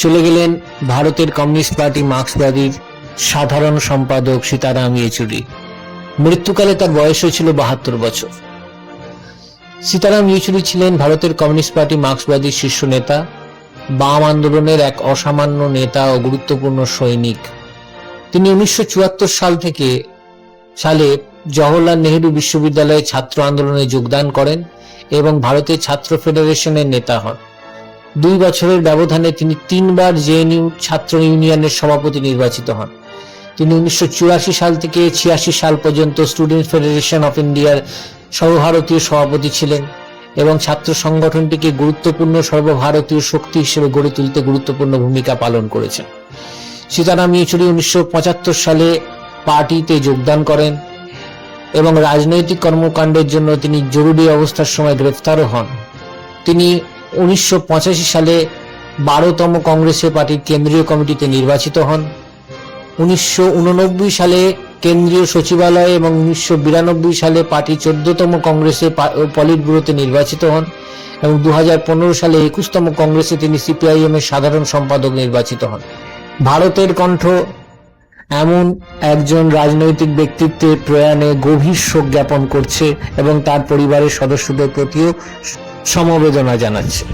চলে গেলেন ভারতের কমিউনিস্ট পার্টি মার্ক্সবাদীর সাধারণ সম্পাদক সীতারাম ইয়েচুরি। মৃত্যুকালে তার বয়সও ছিল বাহাত্তর বছর। সীতারাম ইয়েচুরি ছিলেন ভারতের কমিউনিস্ট পার্টি মার্ক্সবাদী শীর্ষ নেতা, বাম আন্দোলনের এক অসামান্য নেতা ও গুরুত্বপূর্ণ সৈনিক। তিনি উনিশশো চুয়াত্তর সাল থেকে সালে জওহরলাল নেহরু বিশ্ববিদ্যালয়ে ছাত্র আন্দোলনে যোগদান করেন এবং ভারতের ছাত্র ফেডারেশনের নেতা হন। দুই বছরের ব্যবধানে তিনি তিনবার জেএনইউ ছাত্র ইউনিয়নের সভাপতি নির্বাচিত হন। তিনি উনিশশো চুরাশি সাল থেকে ছিয়াশি সাল পর্যন্ত স্টুডেন্ট ফেডারেশন অফ ইন্ডিয়ার সর্বভারতীয় সভাপতি ছিলেন এবং ছাত্র সংগঠনটিকে গুরুত্বপূর্ণ সর্বভারতীয় শক্তি হিসেবে গড়ে তুলতে গুরুত্বপূর্ণ ভূমিকা পালন করেছেন। সীতারাম ইয়েচুরি উনিশশো সালে পার্টিতে যোগদান করেন এবং রাজনৈতিক কর্মকাণ্ডের জন্য তিনি জরুরি অবস্থার সময় গ্রেফতারও হন। তিনি উনিশশো পঁচাশি সালে বারোতম কংগ্রেসের পার্টির কেন্দ্রীয় কমিটিতে নির্বাচিত হন। উনিশশো উননব্বই সালে কেন্দ্রীয় সচিবালয় এবং উনিশশো বিরানব্বই সালে পার্টি চোদ্দতম কংগ্রেসে পলিট ব্যুরোতে নির্বাচিত হন এবং দুহাজার পনেরো সালে একুশতম কংগ্রেসে তিনি সিপিআইএম এর সাধারণ সম্পাদক নির্বাচিত হন। ভারতের কণ্ঠ এমন একজন রাজনৈতিক ব্যক্তিত্বের প্রয়াণে গভীর শোক জ্ঞাপন করছে এবং তার পরিবারের সদস্যদের প্রতিও সমবেদনা জানাচ্ছে।